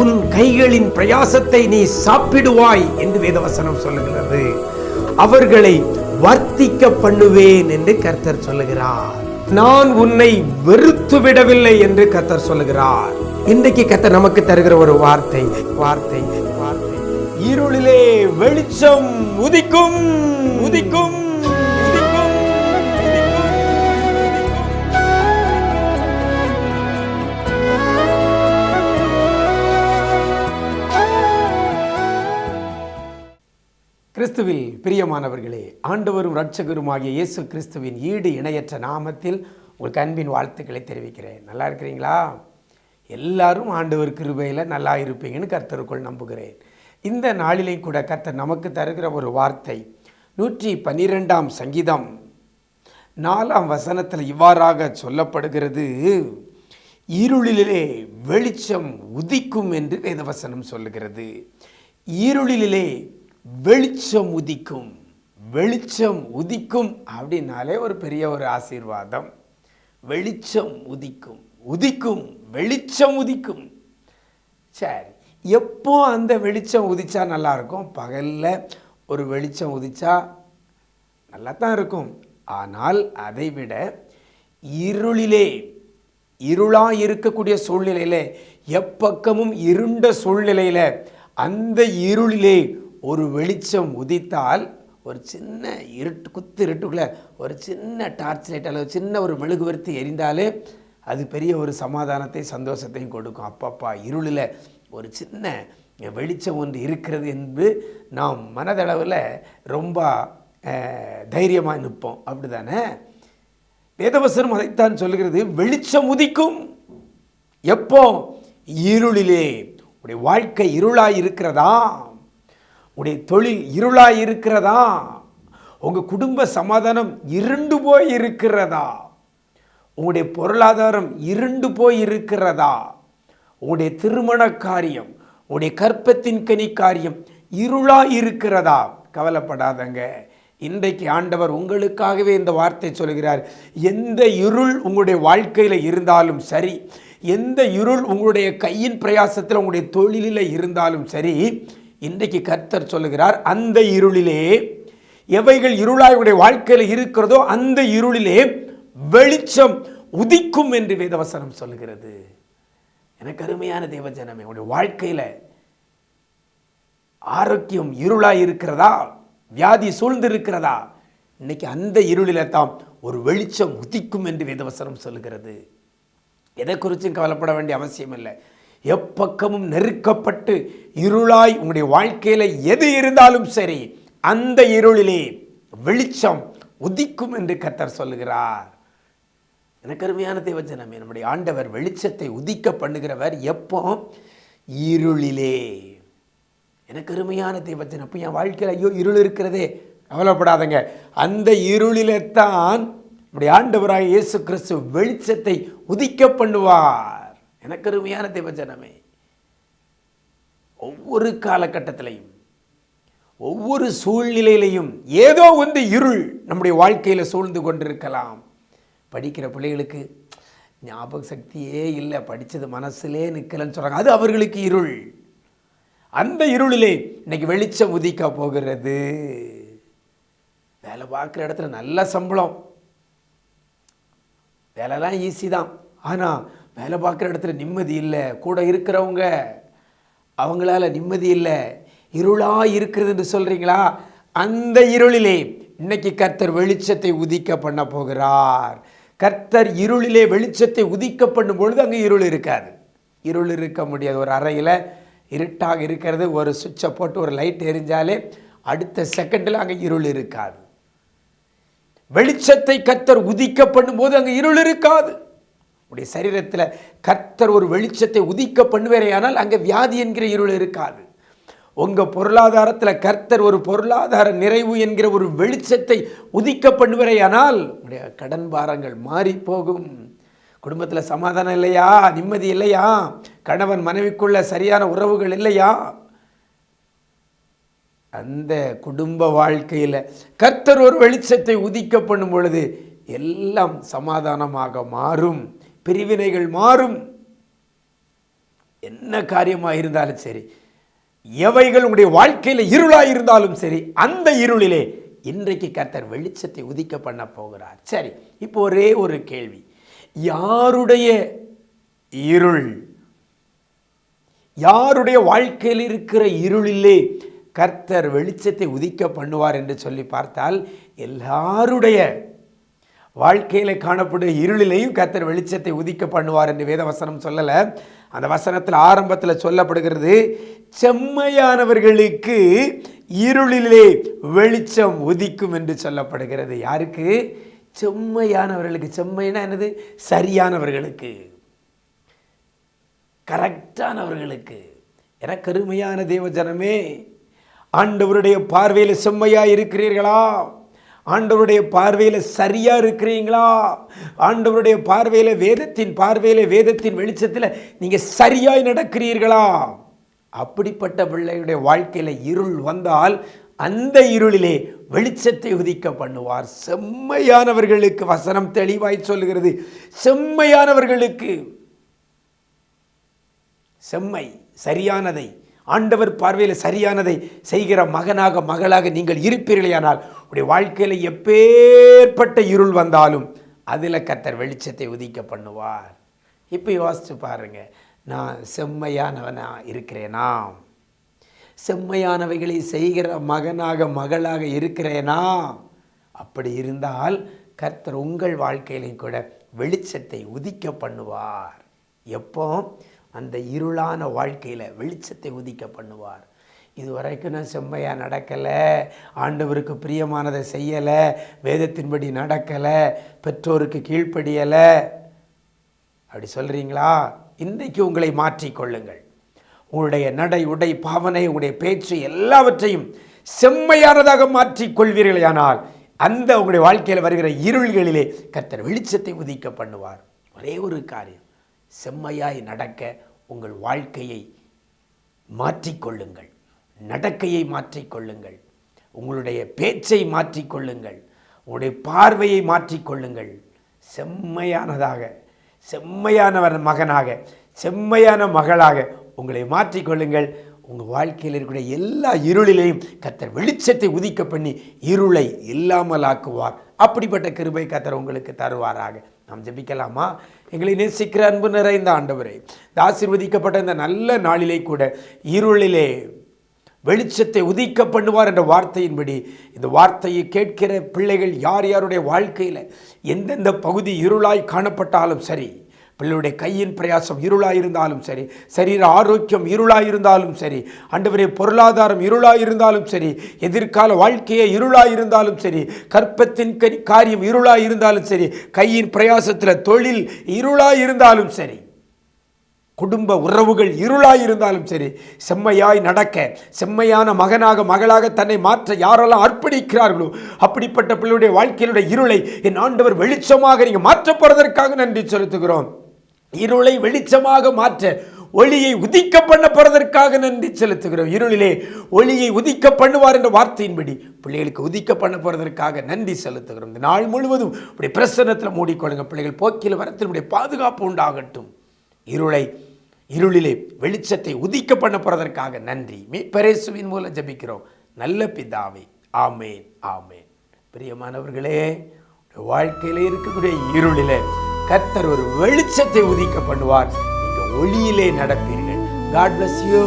உன் கைகளின் பிரயாசத்தை நீ சாப்பிடுவாய் என்று வேதவசனம் சொல்லுகிறது. அவர்களை வர்த்திக்க பண்ணுவேன் என்று கர்த்தர் சொல்லுகிறார். நான் உன்னை வெறுத்து விடவில்லை என்று கர்த்தர் சொல்லுகிறார். இன்றைக்கு கர்த்தர் நமக்கு தருகிற ஒரு வார்த்தை வார்த்தை வார்த்தை. இருளிலே வெளிச்சம் உதிக்கும் உதிக்கும். கிறிஸ்துவில் பிரியமானவர்களே ஆண்டவரும் இரட்சகருமாகிய இயேசு கிறிஸ்துவின் ஈடு இணையற்ற நாமத்தில் உங்களுக்கு அன்பின் வாழ்த்துக்களை தெரிவிக்கிறேன். நல்லா இருக்கிறீங்களா? எல்லாரும் ஆண்டவர் கிருபையில் நல்லா இருப்பீங்கன்னு கர்த்தருக்குள் நம்புகிறேன். இந்த நாளிலே கூட கர்த்தர் நமக்கு தருகிற ஒரு வார்த்தை நூற்றி பன்னிரெண்டாம் சங்கீதம் நாலாம் வசனத்தில் இவ்வாறாக சொல்லப்படுகிறது இருளிலே வெளிச்சம் உதிக்கும் என்று வேதவசனம் சொல்லுகிறது. இருளிலே வெளிச்சம் உதிக்கும் வெளிச்சம் உதிக்கும் அப்படின்னாலே ஒரு பெரிய ஒரு ஆசீர்வாதம். வெளிச்சம் உதிக்கும் உதிக்கும் வெளிச்சம் உதிக்கும். சரி எப்போ அந்த வெளிச்சம் உதிச்சா நல்லா இருக்கும்? பகலில் ஒரு வெளிச்சம் உதிச்சா நல்லா தான் இருக்கும். ஆனால் அதை விட இருளிலே இருளாக இருக்கக்கூடிய சூழ்நிலையில் எப்பக்கமும் இருண்ட சூழ்நிலையில் அந்த இருளிலே ஒரு வெளிச்சம் உதித்தால் ஒரு சின்ன இருட்டு குத்து இருட்டுக்குள்ளே ஒரு சின்ன டார்ச் லைட் அல்லது சின்ன ஒரு மெழுகுவர்த்தி எரிந்தாலே அது பெரிய ஒரு சமாதானத்தை சந்தோஷத்தையும் கொடுக்கும். அப்பப்பா இருளில் ஒரு சின்ன வெளிச்சம் ஒன்று இருக்கிறது என்று நாம் மனதளவில் ரொம்ப தைரியமாக நிற்போம். அப்படி தானே வேதவசனம் அதைத்தான் சொல்லுகிறது. வெளிச்சம் உதிக்கும். எப்போ? இருளிலே. உடைய வாழ்க்கை இருளாக இருக்கிறதா? உடைய தொழில் இருளாக இருக்கிறதா உங்கள் குடும்ப சமாதானம் இருண்டு போய் இருக்கிறதா உங்களுடைய பொருளாதாரம் இருண்டு போய் இருக்கிறதா உங்களுடைய திருமண காரியம் உங்களுடைய கற்பத்தின் கனி காரியம் இருளாக இருக்கிறதா கவலைப்படாதங்க. இன்றைக்கு ஆண்டவர் உங்களுக்காகவே இந்த வார்த்தை சொல்கிறார். எந்த இருள் உங்களுடைய வாழ்க்கையில் இருந்தாலும் சரி எந்த இருள் உங்களுடைய கையின் பிரயாசத்தில் உங்களுடைய தொழிலில் இருந்தாலும் சரி இன்றைக்கு கர்த்தர் சொல்லுகிறார் அந்த இருளிலே எவைகள் இருளாய் உடைய வாழ்க்கையில் இருக்கிறதோ அந்த இருளிலே வெளிச்சம் உதிக்கும் என்று வேதவசனம் சொல்லுகிறது. எனக்கு அருமையான தேவஜனமே உடைய வாழ்க்கையில் ஆரோக்கியம் இருளாய் இருக்கிறதா? வியாதி சூழ்ந்து இருக்கிறதா இன்னைக்கு அந்த இருளில தான் ஒரு வெளிச்சம் உதிக்கும் என்று வேதவசனம் சொல்லுகிறது. எதை குறித்தும் கவலைப்பட வேண்டிய அவசியம் இல்லை எப்பக்கமும் நெருக்கப்பட்டு இருளாய் உங்களுடைய வாழ்க்கையில் எது இருந்தாலும் சரி அந்த இருளிலே வெளிச்சம் உதிக்கும் என்று கத்தர் சொல்லுகிறார். எனக்கு அருமையான தேவஜனமே நம்முடைய ஆண்டவர் வெளிச்சத்தை உதிக்க பண்ணுகிறவர் எப்போ? இருளிலே. எனக்கு அருமையான தேவஜன் அப்போ என் வாழ்க்கையில் ஐயோ இருள் இருக்கிறதே கவலைப்படாதங்க. அந்த இருளிலே தான் நம்முடைய ஆண்டவராக இயேசு கிறிஸ்து வெளிச்சத்தை உதிக்க பண்ணுவார். எனக்கு அருமையான தேவஜனமே. ஒவ்வொரு காலகட்டத்திலையும் ஒவ்வொரு சூழ்நிலையிலையும் ஏதோ ஒன்று இருள் நம்முடைய வாழ்க்கையில் சூழ்ந்து கொண்டிருக்கலாம். படிக்கிற பிள்ளைகளுக்கு ஞாபக சக்தியே இல்லை படித்தது மனசுலே நிற்கலன்னு சொல்கிறாங்க அது அவர்களுக்கு இருள். அந்த இருளிலே இன்னைக்கு வெளிச்சம் உதிக்க போகிறது. வேலை பார்க்குற இடத்துல நல்ல சம்பளம். வேலைலாம் ஈஸி தான். ஆனால் வேலை பார்க்குற இடத்துல நிம்மதி இல்லை கூட இருக்கிறவங்க அவங்களால நிம்மதி இல்லை இருளாக இருக்கிறது என்று சொல்கிறீங்களா அந்த இருளிலே இன்னைக்கு கர்த்தர் வெளிச்சத்தை உதிக்க பண்ண போகிறார். கர்த்தர் இருளிலே வெளிச்சத்தை உதிக்க பண்ணும் பொழுது அங்கே இருள் இருக்காது. இருள் இருக்க முடியாது. ஒரு அறையில் இருட்டாக இருக்கிறது ஒரு சுவிட்சை போட்டு ஒரு லைட் எரிஞ்சாலே அடுத்த செகண்டில் அங்கே இருள் இருக்காது. வெளிச்சத்தை கத்தர் உதிக்க பண்ணும்போது அங்கே இருள் இருக்காது. உடைய சரீரத்தில் கர்த்தர் ஒரு வெளிச்சத்தை உதிக்க பண்ணுவேரையானால் அங்கே வியாதி என்கிற இருள் இருக்காது. உங்கள் பொருளாதாரத்தில் கர்த்தர் ஒரு பொருளாதார நிறைவு என்கிற ஒரு வெளிச்சத்தை உதிக்க பண்ணுவரையானால் உடைய கடன் பாரங்கள் மாறி போகும். குடும்பத்தில் சமாதானம் இல்லையா? நிம்மதி இல்லையா? கணவன் மனைவிக்குள்ள சரியான உறவுகள் இல்லையா? அந்த குடும்ப வாழ்க்கையில் கர்த்தர் ஒரு வெளிச்சத்தை உதிக்க பண்ணும் பொழுது எல்லாம் சமாதானமாக மாறும். பிரிவினைகள் மாறும். என்ன காரியமாக இருந்தாலும் சரி எவைகள் உங்களுடைய வாழ்க்கையில் இருளாக இருந்தாலும் சரி அந்த இருளிலே இன்றைக்கு கர்த்தர் வெளிச்சத்தை உதிக்க பண்ண போகிறார். சரி இப்போ ஒரே ஒரு கேள்வி. யாருடைய இருள் யாருடைய வாழ்க்கையில் இருக்கிற இருளிலே கர்த்தர் வெளிச்சத்தை உதிக்க பண்ணுவார் என்று சொல்லி பார்த்தால் எல்லாருடைய வாழ்க்கையில் காணப்படும் இருளிலையும் கத்தர் வெளிச்சத்தை உதிக்க பண்ணுவார் என்று வேத வசனம் சொல்லலை. அந்த வசனத்தில் ஆரம்பத்தில் சொல்லப்படுகிறது செம்மையானவர்களுக்கு இருளிலே வெளிச்சம் உதிக்கும் என்று சொல்லப்படுகிறது. யாருக்கு? செம்மையானவர்களுக்கு. செம்மைனா என்னது? சரியானவர்களுக்கு. கரெக்டானவர்களுக்கு. என கருமையான தேவ ஜனமே ஆண்டவருடைய பார்வையில் செம்மையாக இருக்கிறீர்களா? ஆண்டவருடைய பார்வையில் சரியாக இருக்கிறீங்களா? ஆண்டவருடைய பார்வையில் வேதத்தின் பார்வையில் வேதத்தின் வெளிச்சத்தில் நீங்கள் சரியாய் நடக்கிறீர்களா? அப்படிப்பட்ட பிள்ளையுடைய வாழ்க்கையில் இருள் வந்தால் அந்த இருளிலே வெளிச்சத்தை உதிக்க பண்ணுவார். செம்மையானவர்களுக்கு வசனம் தெளிவாய் சொல்லுகிறது. செம்மையானவர்களுக்கு. செம்மை சரியானதை. ஆண்டவர் பார்வையில் சரியானதை செய்கிற மகனாக மகளாக நீங்கள் இருப்பீர்களேயானால் உடைய வாழ்க்கையில் எப்பேற்பட்ட இருள் வந்தாலும் அதில் கத்தர் வெளிச்சத்தை உதிக்க பண்ணுவார். இப்போ யோசிச்சு பாருங்க. நான் செம்மையானவனாக இருக்கிறேனா? செம்மையானவைகளை செய்கிற மகனாக மகளாக இருக்கிறேனா? அப்படி இருந்தால் கர்த்தர் உங்கள் வாழ்க்கையிலையும் கூட வெளிச்சத்தை உதிக்க பண்ணுவார். எப்போ? அந்த இருளான வாழ்க்கையில் வெளிச்சத்தை உதிக்க பண்ணுவார். இது வரைக்கும் நான் செம்மையாக நடக்கலை. ஆண்டவருக்கு பிரியமானதை செய்யலை. வேதத்தின்படி நடக்கலை. பெற்றோருக்கு கீழ்ப்படியலை. அப்படி சொல்கிறீங்களா இன்றைக்கு உங்களை மாற்றிக்கொள்ளுங்கள் உங்களுடைய நடை உடை பாவனை உங்களுடைய பேச்சு எல்லாவற்றையும் செம்மையானதாக மாற்றிக்கொள்வீர்களானால் அந்த உங்களுடைய வாழ்க்கையில் வருகிற இருள்களிலே கர்த்தர் வெளிச்சத்தை உதிக்க பண்ணுவார். ஒரே ஒரு காரியம். செம்மையாய் நடக்க உங்கள் வாழ்க்கையை மாற்றிக்கொள்ளுங்கள் நடக்கையை மாற்றிக்கொள்ளுங்கள். உங்களுடைய பேச்சை மாற்றிக்கொள்ளுங்கள். உங்களுடைய பார்வையை மாற்றிக்கொள்ளுங்கள். செம்மையானதாக செம்மையானவர் மகனாக செம்மையான மகளாக உங்களை மாற்றிக்கொள்ளுங்கள். உங்கள் வாழ்க்கையில் இருக்கிற எல்லா இருளிலையும் கத்தர் வெளிச்சத்தை உதிக்க பண்ணி இருளை இல்லாமல் ஆக்குவார் அப்படிப்பட்ட கிருபை கத்தர் உங்களுக்கு தருவாராக. நாம் ஜெபிக்கலாமா? எங்களை நேசிக்கிற அன்பு நிறைந்த ஆண்டவரே இந்த ஆசிர்வதிக்கப்பட்ட இந்த நல்ல நாளிலே கூட இருளிலே வெளிச்சத்தை உதிக்க பண்ணுவார் என்ற வார்த்தையின்படி இந்த வார்த்தையை கேட்கிற பிள்ளைகள் யார் யாருடைய வாழ்க்கையில் எந்தெந்த பகுதி இருளாய் காணப்பட்டாலும் சரி பிள்ளையுடைய கையின் பிரயாசம் இருளாக இருந்தாலும் சரி சரீர ஆரோக்கியம் இருளாக இருந்தாலும் சரி அண்டவரே பொருளாதாரம் இருளாக இருந்தாலும் சரி எதிர்கால வாழ்க்கையே இருளாக இருந்தாலும் சரி கற்பத்தின் கரி காரியம் இருளாக இருந்தாலும் சரி கையின் பிரயாசத்தில் தொழில் இருளாக இருந்தாலும் சரி குடும்ப உறவுகள் இருளாய் இருந்தாலும் சரி செம்மையாய் நடக்க செம்மையான மகனாக மகளாக தன்னை மாற்ற யாரெல்லாம் அர்ப்பணிக்கிறார்களோ அப்படிப்பட்ட பிள்ளையுடைய வாழ்க்கையிலுடைய இருளை என் ஆண்டவர் வெளிச்சமாக நீங்கள் மாற்றப் போகிறதற்காக நன்றி செலுத்துகிறோம். இருளை வெளிச்சமாக மாற்ற ஒளியை உதிக்க பண்ண போறதற்காக நன்றி செலுத்துகிறோம். இருளிலே ஒளியை உதிக்க பண்ணுவார் என்ற வார்த்தையின்படி பிள்ளைகளுக்கு உதிக்க பண்ண போறதற்காக நன்றி செலுத்துகிறோம். இந்த நாள் முழுவதும் இப்படி பிரசன்னத்தில் மூடிக்கொள்ளுங்க. பிள்ளைகள் போக்கில் வரத்தில் பாதுகாப்பு உண்டாகட்டும். இருளை இருளிலே வெளிச்சத்தை உதிக்க பண்ண போறதற்காக நன்றி மீட்பரேசுவின் மூலம் ஜபிக்கிறோம். நல்ல பிதாவே ஆமேன் ஆமேன். பிரியமானவர்களே வாழ்க்கையில இருக்கக்கூடிய இருளில கத்தர் ஒரு வெளிச்சத்தை உதிக்க பண்ணுவார். நீங்க ஒளியிலே நடப்பீர்கள். God bless you